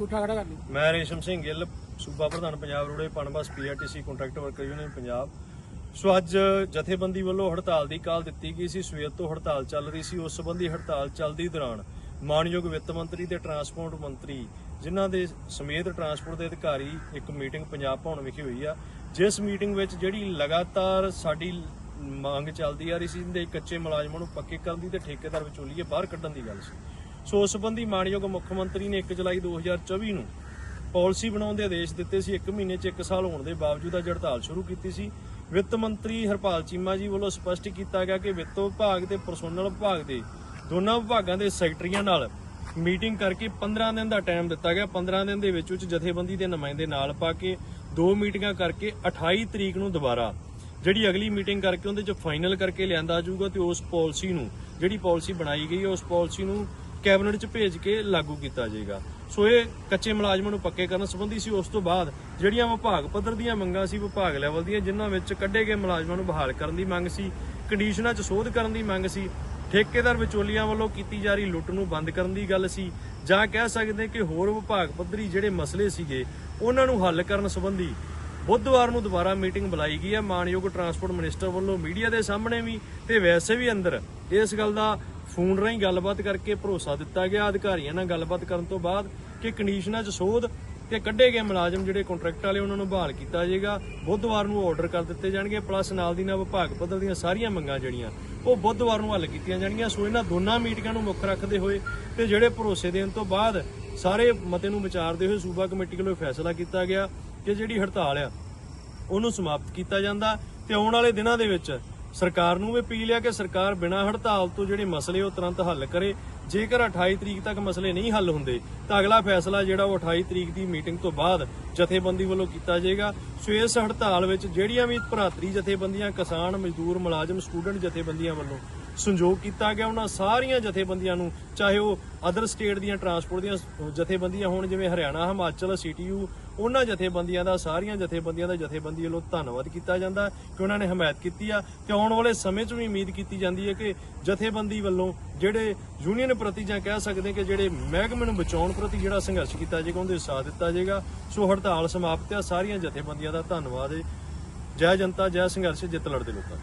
ਗੁੱਠਾ ਖੜਾ ਕਰ ਲਈ। ਮੈਂ ਰੇਸ਼ਮ ਸਿੰਘ ਗਿੱਲ, ਸੂਬਾ ਪ੍ਰਧਾਨ Punjab roadways Punbus PRTC contract worker union Punjab. So ਅੱਜ ਜਥੇਬੰਦੀ ਵੱਲੋਂ ਹੜਤਾਲ ਦੀ ਕਾਲ ਦਿੱਤੀ ਗਈ ਸੀ। ਸਵੇਰ ਤੋਂ ਹੜਤਾਲ ਚੱਲ ਰਹੀ ਸੀ। ਉਸ ਸੰਬੰਧੀ ਹੜਤਾਲ ਚੱਲਦੀ ਦੌਰਾਨ ਮਾਨਯੋਗ ਵਿੱਤ ਮੰਤਰੀ ਤੇ ਟਰਾਂਸਪੋਰਟ ਮੰਤਰੀ, ਜਿਨ੍ਹਾਂ ਦੇ ਸਮੇਤ ਟਰਾਂਸਪੋਰਟ ਦੇ ਅਧਿਕਾਰੀ ਇੱਕ ਮੀਟਿੰਗ ਪੰਜਾਬ ਭਵਨ ਵਿਖੇ ਹੋਈ ਆ। ਜਿਸ ਮੀਟਿੰਗ ਵਿੱਚ ਜਿਹੜੀ ਲਗਾਤਾਰ ਸਾਡੀ ਮੰਗ ਚੱਲਦੀ ਆ ਰਹੀ ਸੀ ਦੇ ਕੱਚੇ ਮੁਲਾਜ਼ਮਾਂ ਨੂੰ ਪੱਕੇ ਕਰਨ ਦੀ ਤੇ ਠੇਕੇਦਾਰ ਵਿਚੋਲੀਏ ਬਾਹਰ ਕੱਢਣ ਦੀ ਗੱਲ ਸੀ। ਸੋ ਉਸ ਸੰਬੰਧੀ ਮਾਨਯੋਗ ਮੁੱਖ ਮੰਤਰੀ ਨੇ 1 ਜੁਲਾਈ 2024 ਨੂੰ ਪਾਲਿਸੀ ਬਣਾਉਣ ਦੇ ਆਦੇਸ਼ ਦਿੱਤੇ ਸੀ। 1 ਮਹੀਨੇ 'ਚ 1 ਸਾਲ ਹੋਣ ਦੇ ਬਾਵਜੂਦ ਅੱਜ ਹੜਤਾਲ ਸ਼ੁਰੂ ਕੀਤੀ ਸੀ। ਵਿੱਤ ਮੰਤਰੀ ਹਰਪਾਲ ਚੀਮਾ ਜੀ ਵੱਲੋਂ ਸਪਸ਼ਟ ਕੀਤਾ ਗਿਆ ਕਿ ਵਿੱਤ ਵਿਭਾਗ ਤੇ ਪਰਸੋਨਲ ਵਿਭਾਗ ਦੇ ਦੋਨਾਂ ਵਿਭਾਗਾਂ ਦੇ ਸੈਕਟਰੀਆਂ ਨਾਲ ਮੀਟਿੰਗ ਕਰਕੇ 15 ਦਿਨ ਦਾ ਟਾਈਮ ਦਿੱਤਾ ਗਿਆ। 15 ਦਿਨ ਦੇ ਵਿੱਚ ਵਿੱਚ ਜਥੇਬੰਦੀ ਦੇ ਨੁਮਾਇੰਦੇ ਨਾਲ ਪਾ ਕੇ ਦੋ ਮੀਟਿੰਗਾਂ ਕਰਕੇ 28 ਤਰੀਕ ਨੂੰ ਦੁਬਾਰਾ ਜਿਹੜੀ ਅਗਲੀ ਮੀਟਿੰਗ ਕਰਕੇ ਉਹਦੇ ਚ ਫਾਈਨਲ ਕਰਕੇ ਲਿਆਂਦਾ ਜਾਊਗਾ ਤੇ ਉਸ ਪਾਲਿਸੀ ਨੂੰ ਜਿਹੜੀ ਪਾਲਿਸੀ ਬਣਾਈ ਗਈ ਹੈ, ਉਸ ਪਾਲਿਸੀ ਨੂੰ ਕੈਬਨਿਟ ਚ ਭੇਜ ਕੇ ਲਾਗੂ ਕੀਤਾ ਜਾਏਗਾ। ਸੋ ਇਹ ਕੱਚੇ ਮੁਲਾਜ਼ਮਾਂ ਨੂੰ ਪੱਕੇ ਕਰਨ ਸੰਬੰਧੀ ਸੀ। ਉਸ ਤੋਂ ਬਾਅਦ ਜਿਹੜੀਆਂ ਵਿਭਾਗ ਪੱਧਰ ਦੀਆਂ ਮੰਗਾਂ ਸੀ ਵਿਭਾਗ ਲੈਵਲ ਦੀਆਂ, ਜਿਨ੍ਹਾਂ ਵਿੱਚ ਕੱਢੇ ਗਏ ਮੁਲਾਜ਼ਮਾਂ ਨੂੰ ਬਹਾਲ ਕਰਨ ਦੀ ਮੰਗ ਸੀ, ਕੰਡੀਸ਼ਨਾਂ 'ਚ ਸੋਧ ਕਰਨ ਦੀ ਮੰਗ ਸੀ, ਠੇਕੇਦਾਰ ਵਿਚੋਲੀਆਂ ਵੱਲੋਂ ਕੀਤੀ ਜਾ ਰਹੀ ਲੁੱਟ ਨੂੰ ਬੰਦ ਕਰਨ ਦੀ ਗੱਲ ਸੀ, ਜਾਂ ਕਹਿ ਸਕਦੇ ਕਿ ਹੋਰ ਵਿਭਾਗ ਪੱਧਰੀ ਜਿਹੜੇ ਮਸਲੇ ਸੀਗੇ, ਉਹਨਾਂ ਨੂੰ ਹੱਲ ਕਰਨ ਸੰਬੰਧੀ ਬੁੱਧਵਾਰ ਨੂੰ ਦੁਬਾਰਾ ਮੀਟਿੰਗ ਬੁਲਾਈ ਗਈ ਹੈ। ਮਾਨਯੋਗ ਟਰਾਂਸਪੋਰਟ ਮਿਨਿਸਟਰ ਵੱਲੋਂ ਮੀਡੀਆ ਦੇ ਸਾਹਮਣੇ ਵੀ ਤੇ ਵੈਸੇ ਵੀ ਅੰਦਰ ਇਸ ਗੱਲ ਦਾ ਫੋਨ ਰਾਹੀਂ ਗੱਲਬਾਤ ਕਰਕੇ ਭਰੋਸਾ ਦਿੱਤਾ ਗਿਆ। ਅਧਿਕਾਰੀਆਂ ਨਾਲ ਗੱਲਬਾਤ ਕਰਨ ਤੋਂ ਬਾਅਦ ਕਿ ਕੰਡੀਸ਼ਨਾਂ 'ਚ ਸੋਧ ਤੇ ਕੱਢੇ ਗਏ ਮੁਲਾਜ਼ਮ ਜਿਹੜੇ ਕੰਟਰੈਕਟ ਵਾਲੇ ਉਹਨਾਂ ਨੂੰ ਬਹਾਲ ਕੀਤਾ ਜਾਏਗਾ। ਬੁੱਧਵਾਰ ਨੂੰ ਆਰਡਰ ਕਰ ਦਿੱਤੇ ਜਾਣਗੇ। ਪਲੱਸ ਨਾਲ ਦੀ ਨਾਲ ਵਿਭਾਗ ਪੱਧਰ ਦੀਆਂ ਸਾਰੀਆਂ ਮੰਗਾਂ ਜਿਹੜੀਆਂ, ਉਹ ਬੁੱਧਵਾਰ ਨੂੰ ਹੱਲ ਕੀਤੀਆਂ ਜਾਣਗੀਆਂ। ਸੋ ਇਹਨਾਂ ਦੋਨਾਂ ਮੀਟਿੰਗਾਂ ਨੂੰ ਮੁੱਖ ਰੱਖਦੇ ਹੋਏ ਤੇ ਜਿਹੜੇ ਭਰੋਸੇ ਦੇਣ ਤੋਂ ਬਾਅਦ ਸਾਰੇ ਮਤੇ ਨੂੰ ਵਿਚਾਰਦੇ ਹੋਏ ਸੂਬਾ ਕਮੇਟੀ ਵੱਲੋਂ ਫੈਸਲਾ ਕੀਤਾ ਗਿਆ ਕਿ ਜਿਹੜੀ ਹੜਤਾਲ ਆ, ਉਹਨੂੰ ਸਮਾਪਤ ਕੀਤਾ ਜਾਂਦਾ। ਤੇ ਆਉਣ ਵਾਲੇ ਦਿਨਾਂ ਦੇ ਵਿੱਚ ਸਰਕਾਰ ਨੂੰ ਵੀ ਅਪੀਲ ਹੈ ਕਿ ਸਰਕਾਰ ਬਿਨਾਂ ਹੜਤਾਲ ਤੋਂ ਜਿਹੜੇ ਮਸਲੇ ਉਹ ਤੁਰੰਤ ਹੱਲ ਕਰੇ। ਜੇਕਰ 28 ਤਰੀਕ ਤੱਕ ਮਸਲੇ ਨਹੀਂ ਹੱਲ ਹੁੰਦੇ, ਤਾਂ ਅਗਲਾ ਫੈਸਲਾ ਜਿਹੜਾ ਉਹ 28 ਤਰੀਕ ਦੀ ਮੀਟਿੰਗ ਤੋਂ ਬਾਅਦ ਜਥੇਬੰਦੀ ਵੱਲੋਂ ਕੀਤਾ ਜਾਏਗਾ। ਸੋ ਇਸ ਹੜਤਾਲ ਵਿੱਚ ਜਿਹੜੀਆਂ ਵੀ ਭਰਾਤਰੀ ਜਥੇਬੰਦੀਆਂ, ਕਿਸਾਨ, ਮਜ਼ਦੂਰ, ਮੁਲਾਜ਼ਮ, ਸਟੂਡੈਂਟ ਜਥੇਬੰਦੀਆਂ ਵੱਲੋਂ ਸੰਯੋਗ ਕੀਤਾ ਗਿਆ, ਉਹਨਾਂ ਸਾਰੀਆਂ ਜਥੇਬੰਦੀਆਂ ਨੂੰ, ਚਾਹੇ ਉਹ ਅਦਰ ਸਟੇਟ ਦੀਆਂ ਟਰਾਂਸਪੋਰਟ ਦੀਆਂ ਜਥੇਬੰਦੀਆਂ ਹੋਣ, ਜਿਵੇਂ ਹਰਿਆਣਾ, ਹਿਮਾਚਲ, ਸੀਟੀਯੂ, ਉਹਨਾਂ ਜਥੇਬੰਦੀਆਂ ਦਾ, ਸਾਰੀਆਂ ਜਥੇਬੰਦੀਆਂ ਦਾ ਜਥੇਬੰਦੀ ਵੱਲੋਂ ਧੰਨਵਾਦ ਕੀਤਾ ਜਾਂਦਾ, ਕਿ ਉਹਨਾਂ ਨੇ ਹਮਾਇਤ ਕੀਤੀ ਆ। ਤੇ ਆਉਣ ਵਾਲੇ ਸਮੇਂ 'ਚ ਵੀ ਉਮੀਦ ਕੀਤੀ ਜਾਂਦੀ ਹੈ ਕਿ ਜਥੇਬੰਦੀ ਵੱਲੋਂ ਜਿਹੜੇ ਯੂਨੀਅਨ ਪ੍ਰਤੀ ਜਾਂ ਕਹਿ ਸਕਦੇ ਕਿ ਜਿਹੜੇ ਮਹਿਕਮੇ ਨੂੰ ਬਚਾਉਣ ਪ੍ਰਤੀ ਜਿਹੜਾ ਸੰਘਰਸ਼ ਕੀਤਾ ਜਾਏਗਾ, ਉਹਦੇ ਸਾਥ ਦਿੱਤਾ ਜਾਏਗਾ। ਸੋ ਹੜਤਾਲ ਸਮਾਪਤ ਆ ਸਾਰੀਆਂ ਜਥੇਬੰਦੀਆਂ ਦਾ ਧੰਨਵਾਦ ਹੈ। ਜੈ ਜਨਤਾ, ਜੈ ਸੰਘਰਸ਼, ਜਿੱਤ ਲੜਦੇ ਲੋਕਾਂ